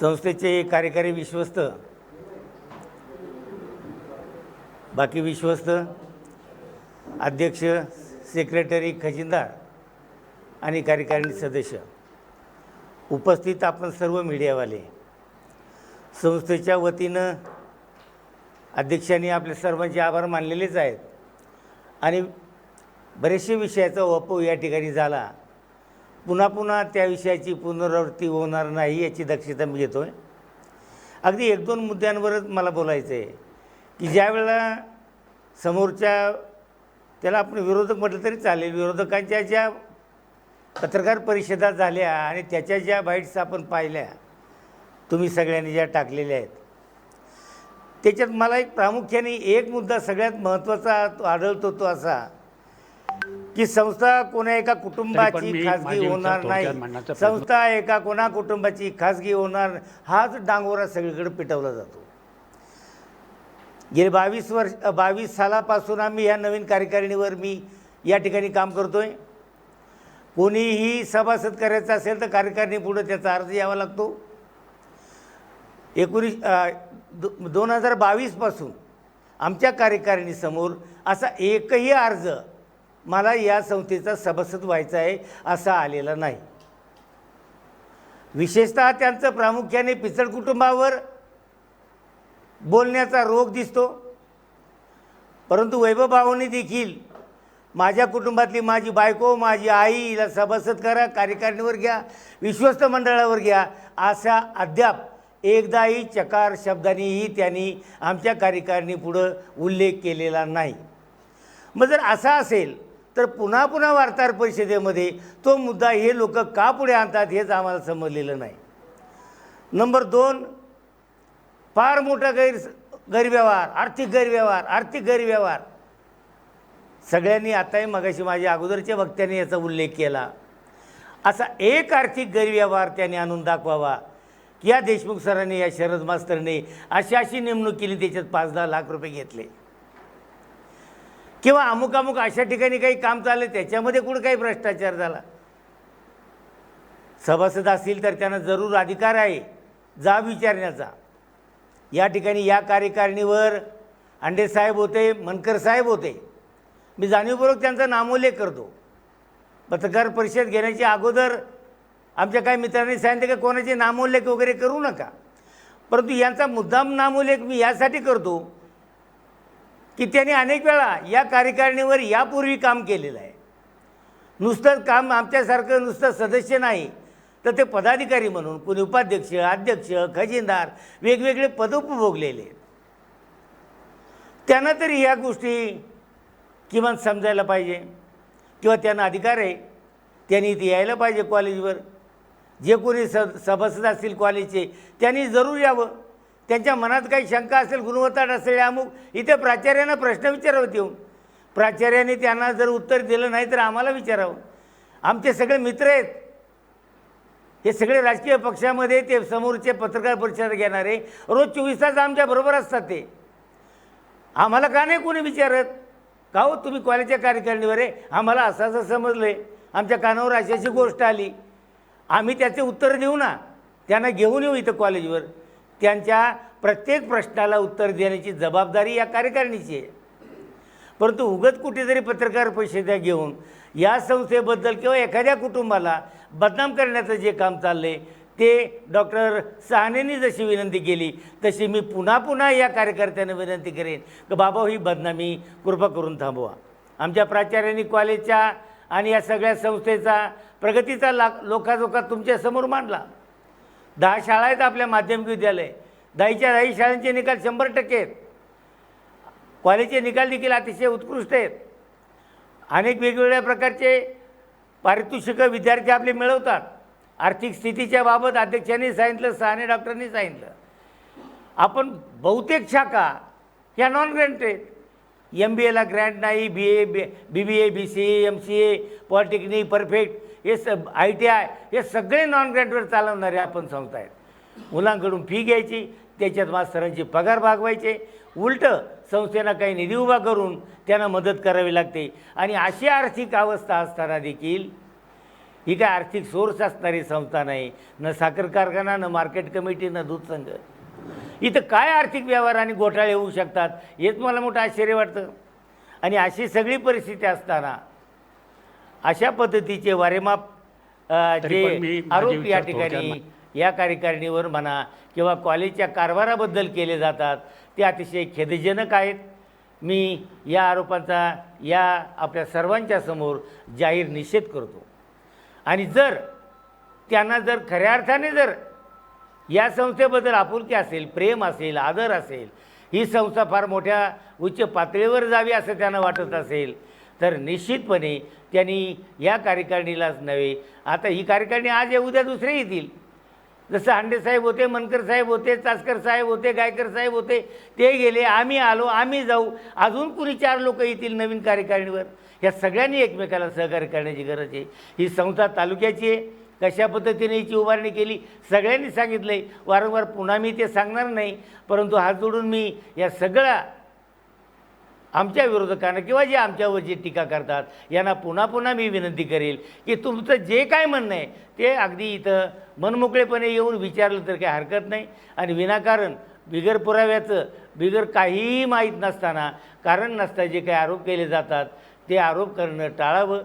संस्थेचे कार्यकारी विश्वस्त. बाकी विश्वस्त अध्यक्ष सेक्रेटरी खजिनदार आणि कार्यकारिणी सदस्य. उपस्थित आपण सर्व मीडियावाले. संस्थेच्या वतीनं अध्यक्षांनी आपल्या सर्वांचे आभार मानलेलेच आहेत. आणि बरेचसे विषयाचा वापर या ठिकाणी झाला. पुन्हा पुन्हा त्या विषयाची पुनरावृत्ती होणार नाही याची दक्षता मी घेतो आहे अगदी एक दोन मुद्द्यांवरच मला बोलायचं आहे की ज्यावेळेला समोरच्या त्याला आपण विरोधक म्हटलं तरी चालेल विरोधकांच्या ज्या पत्रकार परिषदा झाल्या आणि त्याच्या ज्या बाईट्स आपण पाहिल्या तुम्ही सगळ्यांनी ज्या टाकलेल्या आहेत त्याच्यात मला एक प्रामुख्याने एक मुद्दा सगळ्यात महत्त्वाचा आढळतो तो असा की संस्था कोणा एका कुटुंबाची विचार होणार नाही. संस्था एका कोणा कुटुंबाची खाजगी होणार हाच डांगोरा सगळीकडे पिटवला जातो. गेले बावीस वर्ष बावीस सालापासून आम्ही ह्या नवीन कार्यकारिणीवर मी या ठिकाणी काम करतोय. कोणीही सभासद करायचं असेल तर कार्यकारिणी पुढे त्याचा अर्ज यावा लागतो. एकोणीस दो दोन हजार बावीसपासून आमच्या कार्यकारिणीसमोर असा एकही अर्ज मला या संस्थेचा सभासद व्हायचा आहे असा आलेला नाही. विशेषतः त्यांचं प्रामुख्याने पिचड कुटुंबावर बोलण्याचा रोग दिसतो. परंतु वैभवभावाने देखील माझ्या कुटुंबातली माझी बायको माझी आई हिला सभासद करा कार्यकारिणीवर घ्या विश्वस्त मंडळावर घ्या असा अद्याप एकदाही चकार शब्दांनीही त्यांनी आमच्या कार्यकारिणीपुढं उल्लेख केलेला नाही. मग जर असा असेल तर पुन्हा पुन्हा वार्ताहर परिषदेमध्ये तो मुद्दा हे लोक का पुढे आणतात हेच आम्हाला समजलेलं नाही. नंबर दोन फार मोठा गैर गैरव्यवहार आर्थिक गैरव्यवहार आर्थिक गैरव्यवहार. सगळ्यांनी आताही मगाशी माझ्या अगोदरच्या वक्त्यांनी याचा उल्लेख केला. असा एक आर्थिक गैरव्यवहार त्यांनी आणून दाखवावा की या देशमुख सरांनी या शरद मास्तरने अशी अशी नेमणूक केली त्याच्यात पाच दहा लाख रुपये घेतले. किंवा अमुक अमुक अशा ठिकाणी काही काम चाललं त्याच्यामध्ये कुठं काही भ्रष्टाचार झाला? सभासद असतील तर त्यांना जरूर अधिकार आहे जा विचारण्याचा. या ठिकाणी या कार्यकारिणीवर अंडे साहेब होते मनकर साहेब होते. मी जाणीवपूर्वक त्यांचा नामोल्लेख करतो. पत्रकार परिषद घेण्याच्या अगोदर आमच्या काही मित्रांनी सांगितलं की कोणाचे नामोल्लेख वगैरे करू नका. परंतु यांचा मुद्दाम नामोल्लेख मी यासाठी करतो की त्यांनी अनेक वेळा या कार्यकारिणीवर यापूर्वी काम केलेलं आहे. नुसतं काम आमच्यासारखं नुसतं सदस्य नाही तर ते पदाधिकारी म्हणून कोणी उपाध्यक्ष अध्यक्ष खजिनदार वेगवेगळे पद उपभोगलेले. आहेत त्यांना तरी ह्या गोष्टी किमान समजायला पाहिजे किंवा त्यांना अधिकार आहे. त्यांनी इथे यायला पाहिजे कॉलेजवर जे कोणी स सभासद असतील कॉलेजचे त्यांनी जरूर यावं. त्यांच्या मनात काही शंका असेल गुणवत्ता असेल अमुक इथे प्राचार्यांना प्रश्न विचारावं येऊन प्राचार्याने त्यांना जर उत्तर दिलं नाही तर आम्हाला विचारावं. आमचे सगळे मित्र आहेत. हे सगळे राजकीय पक्षामध्ये ते समोरचे पत्रकार परिषद घेणारे रोज चोवीस तास आमच्या बरोबर असतात ते. आम्हाला का नाही कोणी विचारत? का हो तुम्ही कॉलेजच्या कार्यकारिणीवर आहे? आम्हाला असं असं समजलं आहे आमच्या कानावर अशी अशी गोष्ट आली. आम्ही त्याचे उत्तर देऊ ना. त्यांना घेऊन येऊ इथं कॉलेजवर. त्यांच्या प्रत्येक प्रश्नाला उत्तर देण्याची जबाबदारी या कार्यकारिणीची आहे. परंतु उगत कुठेतरी पत्रकार परिषदा घेऊन या संस्थेबद्दल किंवा एखाद्या कुटुंबाला बदनाम करण्याचं जे काम चाललं आहे ते डॉक्टर सहानेनी जशी विनंती केली तशी मी पुन्हा पुन्हा या कार्यकर्त्यांना विनंती करेन की बाबा ही बदनामी कृपा करून थांबवा. आमच्या प्राचार्यांनी कॉलेजच्या आणि या सगळ्या संस्थेचा प्रगतीचा ला लोकाजोका तुमच्यासमोर मांडला. दहा शाळा आहेत आपल्या माध्यमिक विद्यालय. दहाच्या दहाही शाळांचे निकाल शंभर टक्के आहेत. कॉलेजचे निकाल देखील अतिशय उत्कृष्ट आहेत. अनेक वेगवेगळ्या प्रकारचे पारितोषिकं विद्यार्थी आपले मिळवतात. आर्थिक स्थितीच्या बाबत अध्यक्षांनी सांगितलं सहाने डॉक्टरांनी सांगितलं. आपण बहुतेक शाखा ह्या नॉन ग्रँटेड एम बी एला ग्रँट नाही B A B B B A B C A M C A polytechnic perfect हे स आय टी आय हे सगळे नॉन ग्रँटवर चालवणारे आपण संस्था आहेत. मुलांकडून फी घ्यायची त्याच्यात मास्तरांची पगार भागवायचे. उलटं संस्थेला काही निधी उभा करून त्यांना मदत करावी लागते. आणि अशी आर्थिक अवस्था असताना देखील ही काय आर्थिक सोर्स असणारी संस्था नाही. न साखर कारखाना न मार्केट कमिटी न दूध संघ इथं काय आर्थिक व्यवहार आणि घोटाळे होऊ शकतात हेच मला मोठं आश्चर्य वाटतं. आणि अशी सगळी परिस्थिती असताना अशा पद्धतीचे वारेमाप जे आरोप या ठिकाणी. या कार्यकारिणीवर म्हणा किंवा कॉलेजच्या कारभाराबद्दल केले जातात ते अतिशय खेदजनक आहेत मी या आरोपांचा या आपल्या सर्वांच्या समोर जाहीर निषेध करतो आणि जर त्यांना जर खऱ्या अर्थाने जर या संस्थेबद्दल आपुलकी असेल प्रेम असेल आदर असेल ही संस्था फार मोठ्या उच्च पातळीवर जावी असं त्यांना वाटत असेल तर निश्चितपणे त्यांनी या कार्यकारिणीलाच नव्हे. आता ही कार्यकारिणी आज या उद्या दुसरे येतील. जसं हांडे साहेब होते मनकर साहेब होते चासकर साहेब होते गायकर साहेब होते ते गेले आम्ही आलो आम्ही जाऊ. अजून कुणी चार लोक येतील नवीन कार्यकारिणीवर? या सगळ्यांनी एकमेकाला सहकार्य करण्याची गरज आहे. ही संस्था तालुक्याची आहे. कशा पद्धतीने हिची उभारणी केली सगळ्यांनी सांगितलं आहे वारंवार पुन्हा मी ते सांगणार नाही परंतु हात जोडून मी या सगळ्या आमच्या विरोधकांना किंवा जे आमच्यावर जे टीका करतात यांना पुन्हा पुन्हा मी विनंती करेल की तुमचं जे काय म्हणणं आहे ते अगदी इथं मनमोकळेपणे येऊन विचारलं तर काही हरकत नाही. आणि विनाकारण बिगर पुराव्याचं बिगर काहीही माहीत नसताना कारण नसता जे काही आरोप केले जातात ते आरोप करणं टाळावं.